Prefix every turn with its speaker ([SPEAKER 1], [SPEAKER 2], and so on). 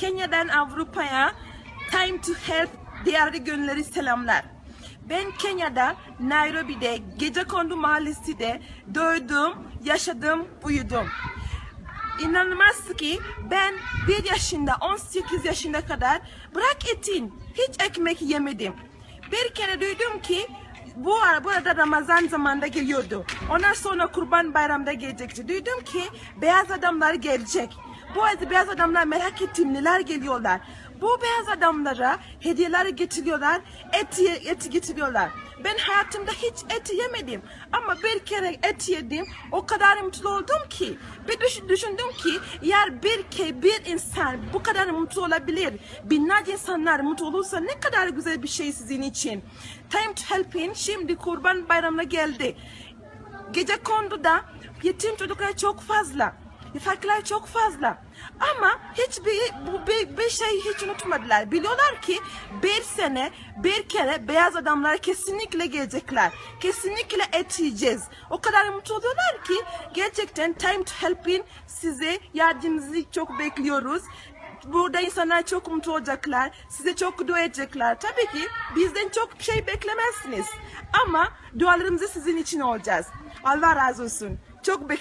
[SPEAKER 1] Kenya'dan Avrupa'ya Time to Help değerli gönülleri selamlar. Ben Kenya'da Nairobi'de Gecekondu Mahallesi'de doğdum, yaşadım, büyüdüm. İnanılmaz ki ben 1 yaşında 18 yaşında kadar bırak etin hiç ekmek yemedim. Bir kere duydum ki bu burada Ramazan zamanında geliyordu. Ondan sonra Kurban Bayramı'nda gelecekti. Duydum ki beyaz adamlar gelecek. Bu beyaz adamlar merak ettim neler geliyorlar. Bu beyaz adamlara hediyeler getiriyorlar, eti, eti getiriyorlar. Ben hayatımda hiç et yemedim. Ama bir kere et yedim. O kadar mutlu oldum ki. Bir düşün, düşündüm ki eğer bir ke bir insan bu kadar mutlu olabilir. Binlerce insanlar mutlu olursa ne kadar güzel bir şey sizin için. Time to Help'in şimdi Kurban Bayramı'na geldi. Gece konduda yetim çocuklar çok fazla. Farklar çok fazla. Ama hiçbir bu bir, bir şey hiç unutmadılar. Biliyorlar ki bir sene bir kere beyaz adamlar kesinlikle gelecekler. Kesinlikle et yiyeceğiz. O kadar mutlu oluyorlar ki gerçekten Time to Help'in size yardımınızı çok bekliyoruz. Burada insanlar çok mutlu olacaklar. Size çok dua edecekler. Tabii ki bizden çok şey beklemezsiniz. Ama dualarımızı sizin için olacağız. Allah razı olsun. Çok bek